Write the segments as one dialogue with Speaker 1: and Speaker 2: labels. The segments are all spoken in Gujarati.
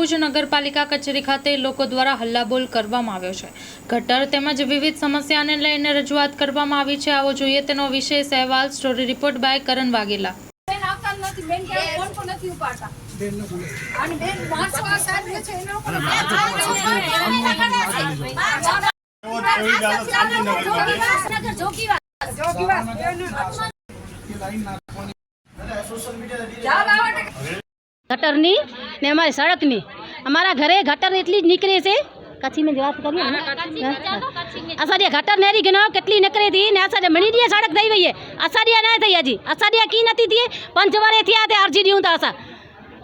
Speaker 1: ભુજ નગરપાલિકા કચેરી ખાતે લોકો દ્વારા હલ્લાબોલ કરવામાં આવ્યો છે ગટર તેમજ વિવિધ સમસ્યાને લઈને રજૂઆત કરવામાં આવી છે આવો જોઈએ તેનો વિશેષ અહેવાલ story report by Karan Vaghela
Speaker 2: social આવતા
Speaker 3: ગટરની ને અમારી સડકની અમારા ઘરે ગટર એટલી જ નીકળે છે કચ્છી મેં વાત કરીએ ને અસાડિયા ગટર નેરી ગનો કેટલી નીકળે હતી ને અસાડિયા મણી દી સડક દઈ વઈએ અસાડિયા ના થઈ હજી અસાડિયા કી નથી થી પંચ વારે થયા તે અરજી ડીઉં તા અસા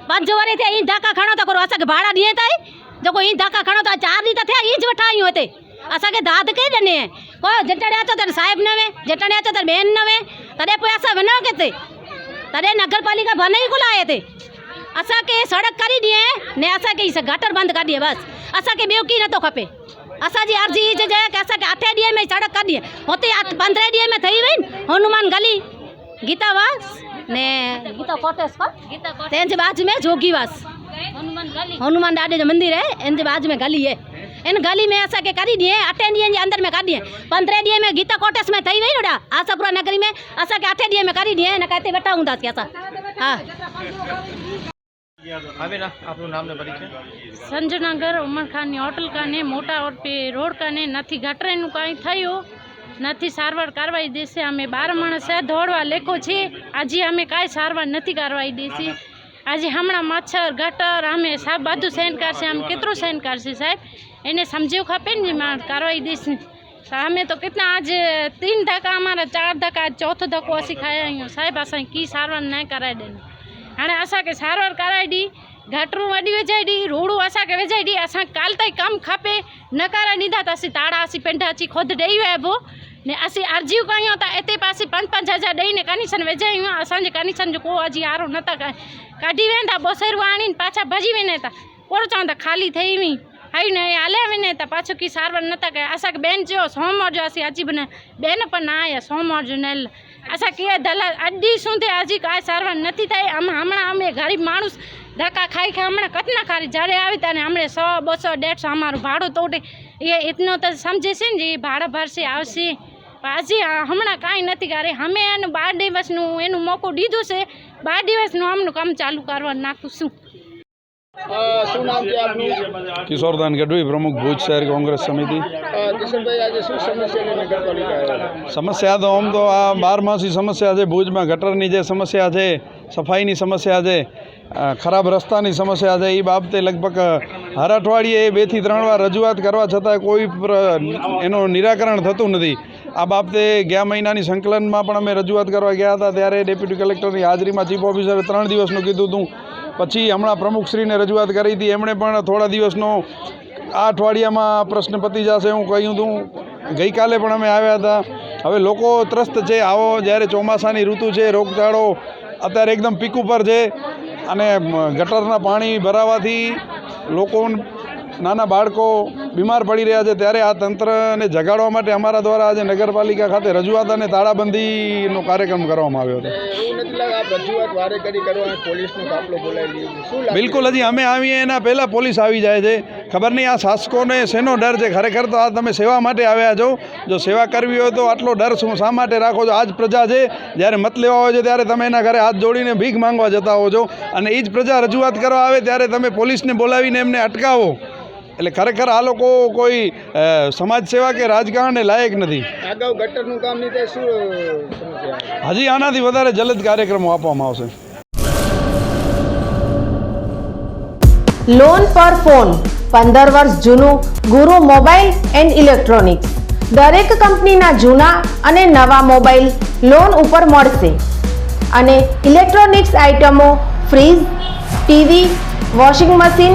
Speaker 3: પંચ વારે થયા ઈ ધાકા ખણો તા કરો અસા કે ભાડા દીએ તાઈ જો કોઈ ઈ ધાકા ખણો તા ચાર દી તા થયા ઈ જ વઠાયું હતે અસા કે દાદ કે દને કો જટડે આતો તને સાહેબ નવે જટડે આતો તને બેન નવે તને પૈસા બનાવ કેતે तॾहिं नगरपालिका बन ई कोन आए ते असांखे सड़क करे ॾिए ने असांखे ई गटर बंदि करे ॾिए बसि असांखे ॿियो की नथो खपे असांजी अर्ज़ी ई जे की असांखे अठे ॾींहं में सड़क करे ॾिए हुते अठ- पंद्रहें ॾींहं में ठही वई न हनुमान गली गीतावास ने गीता कोटेस पर तंहिंजे बाजू में जोगीवास हनुमान ॾाॾे जो मंदिर है इन जे बाजू में गली है इन गली में असांखे करे ॾिए अठे ॾींहंनि जे अंदरि में करे ॾिए पंद्रहें ॾींहं में गीता कोटेस में ठही वई होॾा आशापुरा नगरी में असांखे अठे ॾींहं में करे ॾिए न किथे वेठा हूंदासीं असां હા
Speaker 4: હા બેન આપનું નામ ને પરિચય
Speaker 5: સંજનગર ઉમરખાનની હોટલ કાને મોટા રોડ પે રોડ કાને નથી ગટરેનું કાંઈ થયું નથી સારવાર કરવાઈ દેશે અમે બાર માણસે દોડવા લેખો છે આજે અમે કાંઈ સારવાર નથી કરવાઈ દેશે આજે હમણાં મચ્છર ગટર અમે સાહેબ બધું સહેન કરશે આમ કેટલું સહેન કરશે સાહેબ એને સમજવું ખપે ને માણ કરવાઈ દેશે તો અમે તો કેટલા આજે तीन धक्का हमारा चार धक्का चौथो धक्को असीं खाया आहियूं साहिबु असांजी की सारवार न कराए ॾिनी हाणे असांखे सारवार कराए ॾी गटरूं वॾी विझाए ॾी रोड़ूं असांखे विझाए ॾी असां काल ताईं कमु खपे न कराए ॾींदा त असीं ताड़ा असीं पिंड अची ख़ुदि ॾेई विया ने असीं अर्जियूं कयूं त हिते पासे पंज पंज हज़ार ॾेई ने कनेक्शन विझायूं असांजे कनेक्शन जो को अॼु यारो नथा क कढी वेंदा बोसेरू आणीनि पाछा भॼी वञे था पोइ चवंदा ख़ाली ठही हुई हई न हलिया वञे त पाछो की सारवार नथा कया असांखे ॿियनि चयो सोमवार जो असीं अची बि न ॿियनि पण न आया सोमवार जो न અચ્છા કે દલાલ અડી સુધી હજી આ સારવાર નથી થાય. આમાં હમણાં અમે ગરીબ માણસ ધક્કા ખાઈ ખાઈ હમણાં કતના ખારી જ્યારે આવી ત્યારે હમણાં સો, બસો દેડસો અમારું ભાડું તોડે એ એટલો તો સમજે છે ને એ ભાડા ભરશે, આવશે. હજી હમણાં કાંઈ નથી કરે અમે એનું બાર દિવસનું એનું મોકું દીધું છે. બાર દિવસનું અમનું કામ ચાલુ કરવા નાખું
Speaker 4: છું. શું નામ છે આપનું?
Speaker 6: કિશોરદાન ગઢવી પ્રમુખ ભુજ શહેર કોંગ્રેસ સમિતિ.
Speaker 4: અ, આજે શું સમસ્યા નગરપાલિકા
Speaker 6: સમસ્યા તો આમ તો આ બારમાસી સમસ્યા છે ભુજમાં ગટરની જે સમસ્યા છે સફાઈની સમસ્યા છે ખરાબ રસ્તાની સમસ્યા છે એ બાબતે લગભગ હર અઠવાડિયે બેથી ત્રણ વાર રજૂઆત કરવા છતાં કોઈ એનું નિરાકરણ થતું નથી. આ બાબતે ગયા મહિનાની સંકલનમાં પણ અમે રજૂઆત કરવા ગયા હતા ત્યારે ડેપ્યુટી કલેક્ટરની હાજરીમાં ચીફ ઓફિસરે ત્રણ દિવસનું કીધું હતું પછી હમણાં પ્રમુખશ્રીને રજૂઆત કરી હતી. એમણે પણ થોડા દિવસનો આ અઠવાડિયામાં પ્રશ્ન પતી જશે હું કહ્યું હતું. ગઈકાલે પણ અમે આવ્યા હતા. હવે લોકો ત્રસ્ત છે. આવો જ્યારે ચોમાસાની ઋતુ છે, રોગચાળો અત્યારે એકદમ પીક ઉપર છે. અને ગટરના પાણી ભરાવાથી લોકો નાના બાળકો બીમાર પડી રહ્યા છે ત્યારે આ તંત્રને જગાડવા માટે અમારા દ્વારા આજે નગરપાલિકા ખાતે રજૂઆત અને તાળાબંધીનો કાર્યક્રમ કરવામાં આવ્યો હતો. બિલકુલ હજી અમે આવીએ એના પહેલાં પોલીસ આવી જાય છે. ખબર નહીં આ શાસકોને શેનો ડર છે? ખરેખર તો આ તમે સેવા માટે આવ્યા છો. જો સેવા કરવી હોય તો આટલો ડર શું શા માટે રાખો છો? આ જ પ્રજા છે જ્યારે મત લેવા હોય છે ત્યારે તમે એના ઘરે હાથ જોડીને ભીખ માંગવા જતા હો છો. અને એ જ પ્રજા રજૂઆત કરવા આવે ત્યારે તમે પોલીસને બોલાવીને એમને અટકાવો. એટલે ખરેખર આ લોકો કોઈ સમાજ સેવા કે રાજકારણને લાયક નથી.
Speaker 4: અગાઉ ગટરનું કામ નહીં થાય શું
Speaker 6: હજી આનાથી વધારે જલદ કાર્યક્રમો આપવામાં આવશે.
Speaker 7: લોન પર ફોન પંદર વર્ષ જૂનું ગુરુ મોબાઈલ એન્ડ ઇલેક્ટ્રોનિક્સ. દરેક કંપનીના જૂના અને નવા મોબાઈલ લોન ઉપર મળશે. અને ઇલેક્ટ્રોનિક્સ આઇટમો fridge TV washing machine